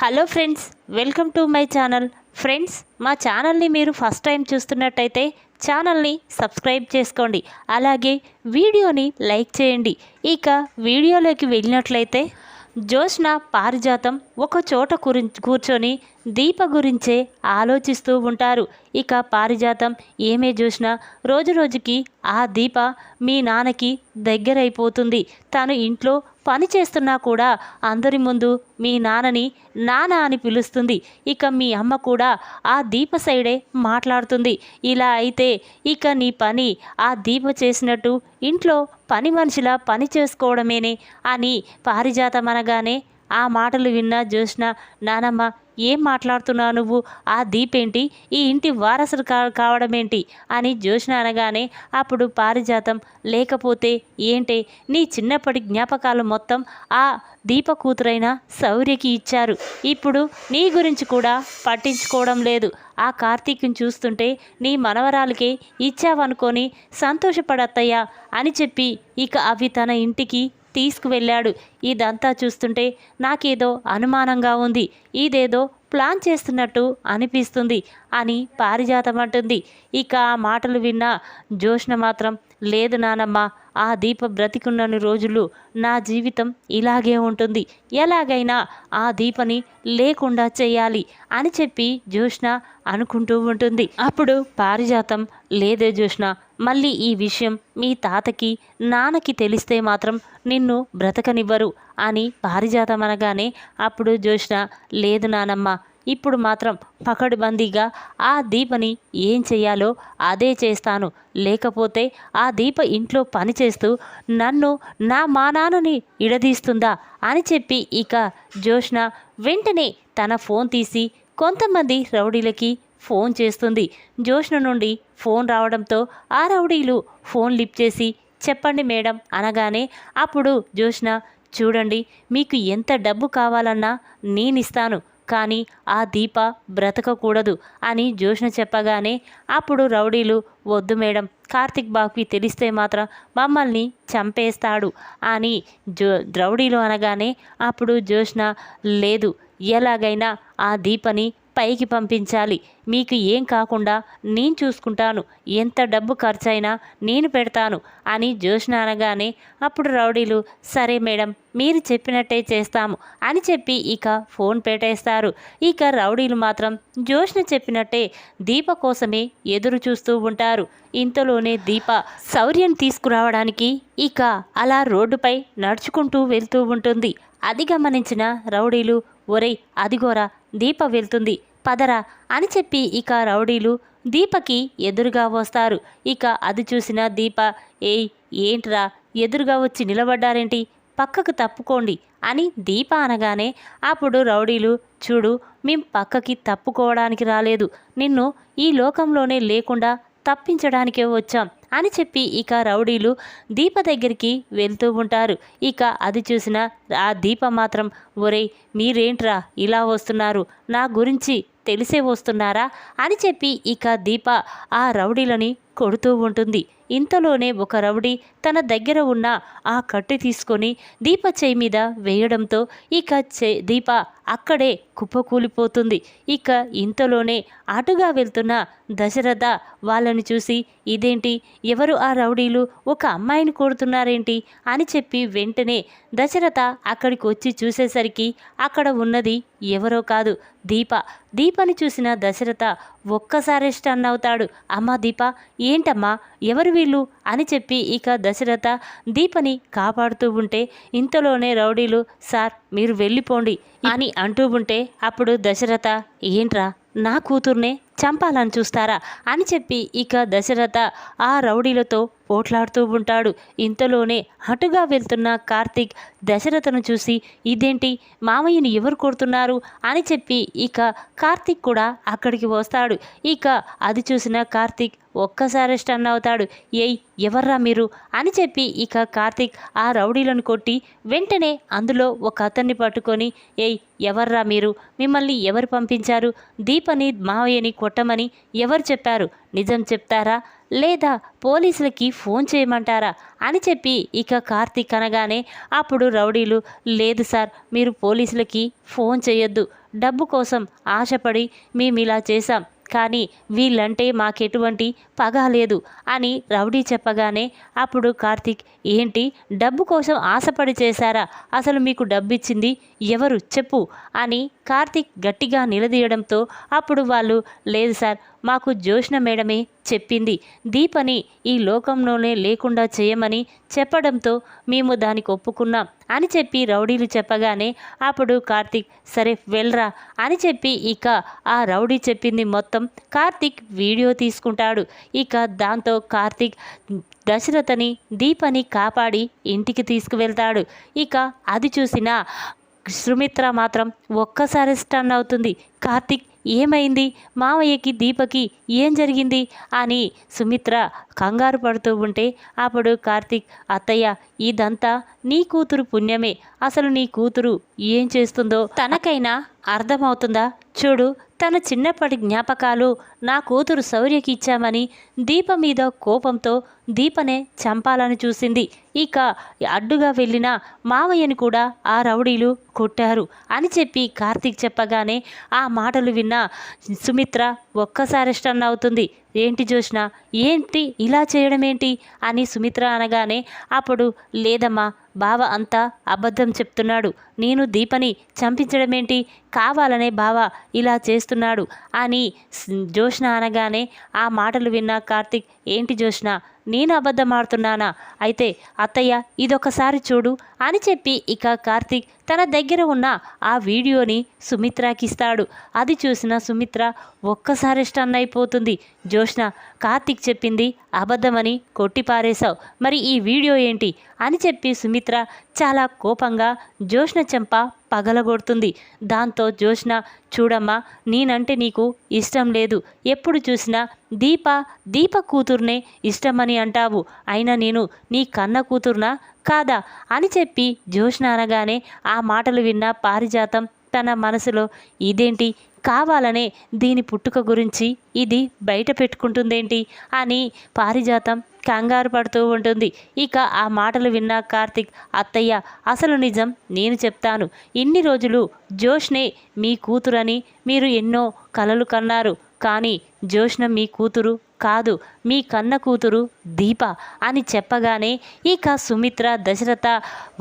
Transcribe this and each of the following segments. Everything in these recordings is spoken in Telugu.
Hello friends welcome to my channel. Friends మా ఛానల్ని మీరు ఫస్ట్ టైం చూస్తున్నట్టయితే ఛానల్ని సబ్స్క్రైబ్ చేసుకోండి. అలాగే వీడియోని లైక్ చేయండి. ఇక వీడియోలోకి వెళ్ళినట్లయితే జోష్న పారిజాతం ఒక చోట కూర్చొని దీప గురించే ఆలోచిస్తూ ఉంటారు. ఇక పారిజాతం ఏమే చూసినా రోజు రోజుకి ఆ దీప మీ నాన్నకి దగ్గరైపోతుంది. తను ఇంట్లో పని చేస్తున్నా కూడా అందరి ముందు మీ నాన్నని నాన్న అని పిలుస్తుంది. ఇక మీ అమ్మ కూడా ఆ దీప సైడే మాట్లాడుతుంది. ఇలా అయితే ఇక నీ పని ఆ దీప చేసినట్టు ఇంట్లో పని మనిషిలా పని చేసుకోవడమేనే అని పారిజాతం అనగానే ఆ మాటలు విన్న చూసిన నానమ్మ ఏం మాట్లాడుతున్నావు నువ్వు? ఆ దీపేంటి? ఈ ఇంటి వారసుడు కా కావడమేంటి? అని జ్యోత్స్న అనగానే అప్పుడు పారిజాతం లేకపోతే ఏంటే? నీ చిన్నప్పటి జ్ఞాపకాలు మొత్తం ఆ దీప కూతురైన శౌర్యకి ఇచ్చారు. ఇప్పుడు నీ గురించి కూడా పట్టించుకోవడం లేదు. ఆ కార్తీక్ని చూస్తుంటే నీ మనవరాలకే ఇచ్చావనుకొని సంతోషపడత్తయ్యా అని చెప్పి ఇక అవి తన ఇంటికి తీసుకువెళ్ళాడు. ఇదంతా చూస్తుంటే నాకేదో అనుమానంగా ఉంది. ఇదేదో ప్లాన్ చేస్తున్నట్టు అనిపిస్తుంది అని పారిజాతం అంటుంది ఇక ఆ మాటలు విన్న జోష్ణ మాత్రం లేదు నానమ్మ ఆ దీప బ్రతికున్నన్ని రోజులు నా జీవితం ఇలాగే ఉంటుంది. ఎలాగైనా ఆ దీపని లేకుండా చేయాలి అని చెప్పి జోష్ణ అనుకుంటూ ఉంటుంది. అప్పుడు పారిజాతం లేదే జోష్న మళ్ళీ ఈ విషయం మీ తాతకి నాన్నకి తెలిస్తే మాత్రం నిన్ను బ్రతకనివ్వరు అని పారిజాతం అనగానే అప్పుడు జోష్న లేదు నానమ్మ ఇప్పుడు మాత్రం పకడ్బందీగా ఆ దీపని ఏం చేయాలో అదే చేస్తాను. లేకపోతే ఆ దీప ఇంట్లో పని చేస్తూ నన్ను నా మా నాన్నని ఇడదీస్తుందా అని చెప్పి ఇక జోష్న వెంటనే తన ఫోన్ తీసి కొంతమంది రౌడీలకి ఫోన్ చేస్తుంది. జోష్న నుండి ఫోన్ రావడంతో ఆ రౌడీలు ఫోన్ లిప్ చేసి చెప్పండి మేడం అనగానే అప్పుడు జోష్న చూడండి మీకు ఎంత డబ్బు కావాలన్నా నేనిస్తాను కానీ ఆ దీప బ్రతకకూడదు అని జోష్న చెప్పగానే అప్పుడు రౌడీలు వద్దు మేడం కార్తిక్ బాబుకి తెలిస్తే మాత్రం మమ్మల్ని చంపేస్తాడు అని జో రౌడీలు అనగానే అప్పుడు జోష్న లేదు ఎలాగైనా ఆ దీపని పైకి పంపించాలి. మీకు ఏం కాకుండా నేను చూసుకుంటాను. ఎంత డబ్బు ఖర్చైనా నేను పెడతాను అని జోష్న అనగానే అప్పుడు రౌడీలు సరే మేడం మీరు చెప్పినట్టే చేస్తాము అని చెప్పి ఇక ఫోన్ పెట్టేస్తారు. ఇక రౌడీలు మాత్రం జోష్న చెప్పినట్టే దీప కోసమే ఎదురు చూస్తూ ఉంటారు. ఇంతలోనే దీప శౌర్యం తీసుకురావడానికి ఇక అలా రోడ్డుపై నడుచుకుంటూ వెళ్తూ ఉంటుంది. అది గమనించిన రౌడీలు ఒరేయ్ అదిగోరా దీప వెళ్తుంది. పదరా అని చెప్పి ఇక రౌడీలు దీపకి ఎదురుగా వస్తారు. ఇక అది చూసిన దీప ఏయ్ ఏంట్రా? ఎదురుగా వచ్చి నిలబడ్డారేంటి? పక్కకు తప్పుకోండి అని దీప అనగానే అప్పుడు రౌడీలు చూడు మేం పక్కకి తప్పుకోవడానికి రాలేదు. నిన్ను ఈ లోకంలోనే లేకుండా తప్పించడానికే వచ్చాం. అని చెప్పి ఇక రౌడీలు దీప దగ్గరికి వెళ్తూ ఉంటారు. ఇక అది చూసిన ఆ దీప మాత్రం ఒరేయ్ మీరేంట్రా ఇలా వస్తున్నారు? నా గురించి తెలిసే వస్తున్నారా? అని చెప్పి ఇక దీప ఆ రౌడీలని కొడుతూ ఉంటుంది. ఇంతలోనే ఒక రౌడీ తన దగ్గర ఉన్న ఆ కట్టు తీసుకొని దీప చేయి మీద వేయడంతో ఇక చే దీప అక్కడే కుప్పకూలిపోతుంది. ఇక ఇంతలోనే అటుగా వెళ్తున్న దశరథ వాళ్ళని చూసి ఇదేంటి? ఎవరు ఆ రౌడీలు? ఒక అమ్మాయిని కోరుతున్నారేంటి అని చెప్పి వెంటనే దశరథ అక్కడికి వచ్చి చూసేసరికి అక్కడ ఉన్నది ఎవరో కాదు దీప. దీపని చూసిన దశరథ ఒక్కసారి స్టన్ అవుతాడు అమ్మ దీప ఏంటమ్మా? ఎవరు వీళ్ళు? అని చెప్పి ఇక దశరథ దీపని కాపాడుతూ ఉంటే ఇంతలోనే రౌడీలు సార్ మీరు వెళ్ళిపోండి అని అంటూ ఉంటే అప్పుడు దశరథ ఏంట్రా? నా కూతుర్నే చంపాలని చూస్తారా అని చెప్పి ఇక దశరథ ఆ రౌడీలతో పోట్లాడుతూ ఉంటాడు. ఇంతలోనే అటుగా వెళ్తున్న కార్తీక్ దశరథను చూసి ఇదేంటి? మామయ్యని ఎవరు కొడుతున్నారు? అని చెప్పి ఇక కార్తీక్ కూడా అక్కడికి వస్తాడు. ఇక అది చూసిన కార్తీక్ ఒక్కసారి స్టన్ అవుతాడు. ఏయ్ ఎవర్రా మీరు? అని చెప్పి ఇక కార్తీక్ ఆ రౌడీలను కొట్టి వెంటనే అందులో ఒక అతన్ని పట్టుకొని ఏయ్ ఎవర్రా మీరు? మిమ్మల్ని ఎవరు పంపించారు? దీపని మావయ్యని కొట్టమని ఎవరు చెప్పారు? నిజం చెప్తారా? లేదా పోలీసులకి ఫోన్ చేయమంటారా? అని చెప్పి ఇక కార్తీక్ అనగానే అప్పుడు రౌడీలు లేదు సార్ మీరు పోలీసులకి ఫోన్ చేయొద్దు. డబ్బు కోసం ఆశపడి మేము ఇలా చేశాం. కానీ వీళ్ళంటే మాకెటువంటి పగ లేదు అని రౌడీ చెప్పగానే అప్పుడు కార్తీక్ ఏంటి? డబ్బు కోసం ఆశపడి చేశారా? అసలు మీకు డబ్బు ఇచ్చింది ఎవరు? చెప్పు అని కార్తీక్ గట్టిగా నిలదీయడంతో అప్పుడు వాళ్ళు లేదు సార్ మాకు జోష్న మేడమే చెప్పింది. దీపని ఈ లోకంలోనే లేకుండా చేయమని చెప్పడంతో మేము దానికి ఒప్పుకున్నాం అని చెప్పి రౌడీలు చెప్పగానే అప్పుడు కార్తీక్ సరే వెళ్ళరా అని చెప్పి ఇక ఆ రౌడీ చెప్పింది మొత్తం కార్తిక్ వీడియో తీసుకుంటాడు. ఇక దాంతో కార్తీక్ దశరథని దీపని కాపాడి ఇంటికి తీసుకువెళ్తాడు. ఇక అది చూసిన సుమిత్ర మాత్రం ఒక్కసారి స్టన్ అవుతుంది. కార్తీక్ ఏమైంది? మావయ్యకి దీపకి ఏం జరిగింది? అని సుమిత్ర కంగారు పడుతూ ఉంటే అప్పుడు కార్తీక్ అత్తయ్య ఇదంతా నీ కూతురు పుణ్యమే. అసలు నీ కూతురు ఏం చేస్తుందో తనకైనా అర్థమవుతుందా? చూడు తన చిన్నప్పటి జ్ఞాపకాలు నా కూతురు శౌర్యకి ఇచ్చామని దీప మీద కోపంతో దీపనే చంపాలని చూసింది. ఇక అడ్డుగా వెళ్ళిన మావయ్యని కూడా ఆ రౌడీలు కొట్టారు అని చెప్పి కార్తీక్ చెప్పగానే ఆ మాటలు విన్న సుమిత్ర ఒక్కసారి స్టన్ అవుతుంది. ఏంటి జోష్న ఏంటి? ఇలా చేయడం ఏంటి అని సుమిత్ర అనగానే అప్పుడు లేదమ్మా బావ అంతా అబద్ధం చెప్తున్నాడు. నేను దీపని చంపించడమేంటి? కావాలనే బావ ఇలా చేస్తున్నాడు. అని జోష్ణ అనగానే ఆ మాటలు విన్న కార్తిక్ ఏంటి జోష్ణ నేను అబద్ధమాడుతున్నానా అయితే అత్తయ్య ఇదొకసారి చూడు అని చెప్పి ఇక కార్తీక్ తన దగ్గర ఉన్న ఆ వీడియోని సుమిత్రకి ఇస్తాడు. అది చూసిన సుమిత్ర ఒక్కసారి స్టన్ అయిపోతుంది. జోష్న కార్తీక్ చెప్పింది అబద్ధమని కొట్టిపారేశావు. మరి ఈ వీడియో ఏంటి? అని చెప్పి సుమిత్ర చాలా కోపంగా జోష్న చెంప పగలగొడుతుంది. దాంతో జోష్న చూడమ్మా నేనంటే నీకు ఇష్టం లేదు. ఎప్పుడు చూసినా దీప దీప కూతుర్నే ఇష్టమని అంటావు. అయినా నేను నీ కన్న కూతుర్నా? కాదా? అని చెప్పి జోష్న అనగానే ఆ మాటలు విన్న పారిజాతం తన మనసులో ఇదేంటి? కావాలనే దీని పుట్టుక గురించి ఇది బయట పెట్టుకుంటుందేంటి అని పారిజాతం కంగారు పడుతూ ఉంటుంది. ఇక ఆ మాటలు విన్న కార్తిక్ అత్తయ్య అసలు నిజం నేను చెప్తాను. ఇన్ని రోజులు జోష్నే మీ కూతురని మీరు ఎన్నో కలలు కన్నారు. కానీ జోష్న మీ కూతురు కాదు మీ కన్న కూతురు దీప అని చెప్పగానే ఇక సుమిత్ర దశరథ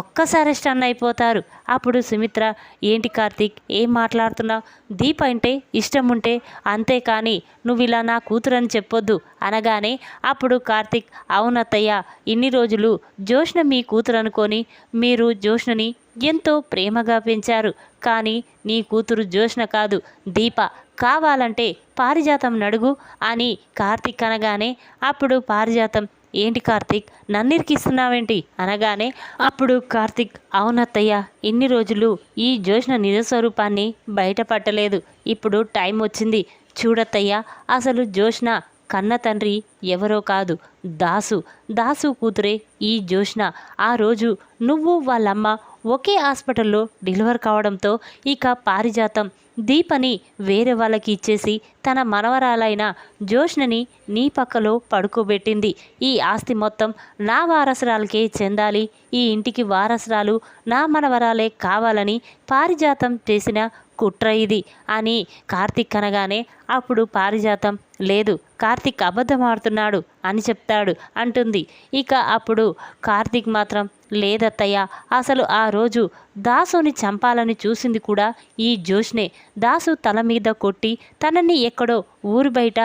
ఒక్కసారి స్టన్ అయిపోతారు. అప్పుడు సుమిత్ర ఏంటి కార్తీక్ ఏం మాట్లాడుతున్నావు? దీప అంటే ఇష్టం ఉంటే అంతేకాని నువ్వు ఇలా నా కూతురు అని చెప్పొద్దు అనగానే అప్పుడు కార్తీక్ అవునత్తయ్య ఇన్ని రోజులు జోష్ణ మీ కూతురు అనుకొని మీరు జోష్ణని ఎంతో ప్రేమగా పెంచారు. కానీ నీ కూతురు జోష్ణ కాదు దీప. కావాలంటే పారిజాతం నడుగు అని కార్తీక్ అనగానే అప్పుడు పారిజాతం ఏంటి కార్తీక్ నన్నిరికిస్తున్నావేంటి? అనగానే అప్పుడు కార్తీక్ అవునత్తయ్య ఇన్ని రోజులు ఈ జోష్న నిజస్వరూపాన్ని బయటపట్టలేదు. ఇప్పుడు టైం వచ్చింది. చూడత్తయ్య అసలు జోష్న కన్న తండ్రి ఎవరో కాదు. దాసు దాసు కూతురే ఈ జోష్న ఆ రోజు నువ్వు వాళ్ళమ్మ ఒకే హాస్పిటల్లో డెలివర్ కావడంతో ఇక పారిజాతం. దీపని వేరే వాళ్ళకి ఇచ్చేసి తన మనవరాలైన జోష్నని నీ పక్కలో పడుకోబెట్టింది. ఈ ఆస్తి మొత్తం నా వారసురాలకే చెందాలి. ఈ ఇంటికి వారసురాలు నా మనవరాలే కావాలని పారిజాతం చేసిన కుట్ర ఇది అని కార్తిక్ అనగానే అప్పుడు పారిజాతం లేదు కార్తిక్ అబద్ధం ఆడుతున్నాడు అని చెప్తాడు అంటుంది. ఇక అప్పుడు కార్తిక్ మాత్రం లేదత్తయ్య అసలు ఆ రోజు దాసుని చంపాలని చూసింది కూడా ఈ జోష్నే. దాసు తల మీద కొట్టి తనని ఎక్కడో ఊరు బయట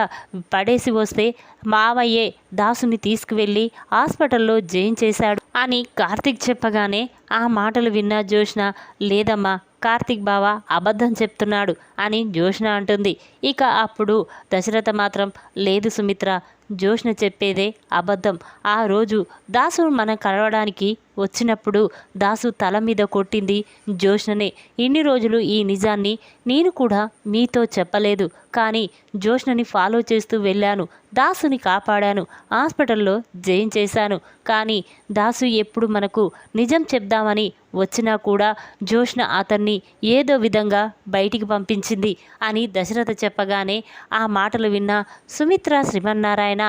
పడేసి వస్తే మావయ్యే దాసుని తీసుకువెళ్ళి హాస్పిటల్లో జయించేశాడు చేశాడు అని కార్తిక్ చెప్పగానే ఆ మాటలు విన్న జోష్న లేదమ్మా కార్తిక్ బావ అబద్ధం చెప్తున్నాడు అని జోష్న అంటుంది. ఇక అప్పుడు దశరథ మాత్రం లేదు సుమిత్ర. జోష్న చెప్పేదే అబద్ధం. ఆ రోజు దాసు మనం కలవడానికి వచ్చినప్పుడు దాసు తల మీద కొట్టింది జోష్ననే. ఇన్ని రోజులు ఈ నిజాన్ని నేను కూడా మీతో చెప్పలేదు. కానీ జోష్నని ఫాలో చేస్తూ వెళ్ళాను. దాసుని కాపాడాను. హాస్పిటల్లో జైన్ చేశాను. కానీ దాసు ఎప్పుడు మనకు నిజం చెప్దామని వచ్చినా కూడా జోష్న అతన్ని ఏదో విధంగా బయటికి పంపించింది అని దశరథ చెప్పగానే ఆ మాటలు విన్న సుమిత్ర శ్రీమన్నారాయణ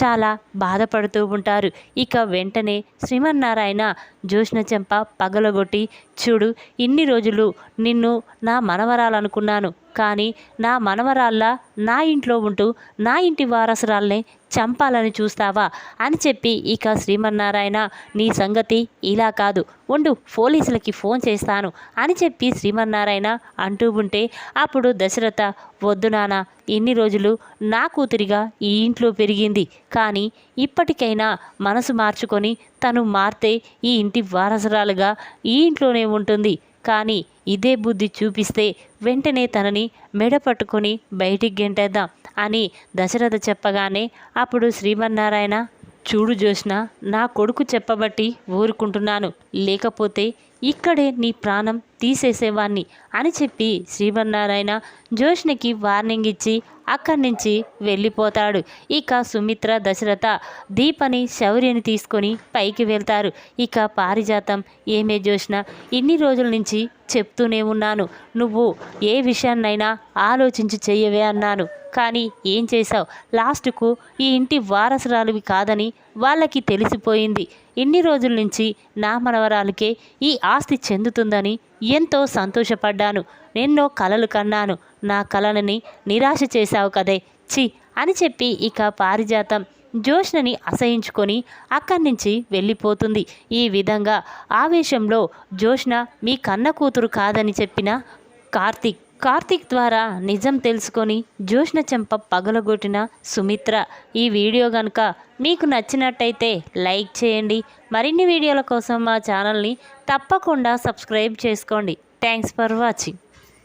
చాలా బాధపడుతూ ఉంటారు. ఇక వెంటనే శ్రీమన్నారాయణ జోష్ణ చెంప పగలగొట్టి చూడు ఇన్ని రోజులు నిన్ను నా మనవరాలనుకున్నాను. కానీ నా మనవరాల్లా నా ఇంట్లో ఉంటూ నా ఇంటి వారసురాల్నే చంపాలని చూస్తావా అని చెప్పి ఇక శ్రీమన్నారాయణ నీ సంగతి ఇలా కాదు. ఉండు పోలీసులకి ఫోన్ చేస్తాను అని చెప్పి శ్రీమన్నారాయణ అంటూ ఉంటే అప్పుడు దశరథ వద్దు నాన్న ఇన్ని రోజులు నా కూతురిగా ఈ ఇంట్లో పెరిగింది. కానీ ఇప్పటికైనా మనసు మార్చుకొని తను మారితే ఈ ఇంటి వారసురాలుగా ఈ ఇంట్లోనే ఉంటుంది. కానీ ఇదే బుద్ధి చూపిస్తే వెంటనే తనని మెడ పట్టుకొని బయటికి గెంటేద్దాం అని దశరథ చెప్పగానే అప్పుడు శ్రీమన్నారాయణ చూడు జోష్న నా కొడుకు చెప్పబట్టి ఊరుకుంటున్నాను. లేకపోతే ఇక్కడే నీ ప్రాణం తీసేసేవాణ్ణి అని చెప్పి శ్రీమన్నారాయణ జోష్నికి వార్నింగ్ ఇచ్చి అక్కడి నుంచి వెళ్ళిపోతాడు. ఇక సుమిత్ర దశరథ దీపని శౌర్యని తీసుకొని పైకి వెళ్తారు. ఇక పారిజాతం. ఏమే జోష్న ఇన్ని రోజుల నుంచి చెప్తూనే ఉన్నాను. నువ్వు ఏ విషయాన్నైనా ఆలోచించి చెయ్యవే అన్నాను. కానీ ఏం చేశావు? లాస్ట్కు ఈ ఇంటి వారసురాలువి కాదని వాళ్ళకి తెలిసిపోయింది. ఇన్ని రోజుల నుంచి నా మనవరాలకే ఈ ఆస్తి చెందుతుందని ఎంతో సంతోషపడ్డాను. ఎన్నో కలలు కన్నాను. నా కలలని నిరాశ చేశావు కదే. చి అని చెప్పి ఇక పారిజాతం. జోష్నని అసహించుకొని అక్కడి నుంచి వెళ్ళిపోతుంది. ఈ విధంగా ఆవేశంలో జోష్న మీ కన్న కూతురు కాదని చెప్పిన కార్తీక్ కార్తీక్ ద్వారా నిజం తెలుసుకొని జ్యోష్ణ చెంప పగలగొట్టిన సుమిత్ర. ఈ వీడియో కనుక మీకు నచ్చినట్టయితే లైక్ చేయండి. మరిన్ని వీడియోల కోసం మా ఛానల్ని తప్పకుండా సబ్స్క్రైబ్ చేసుకోండి. Thanks for watching.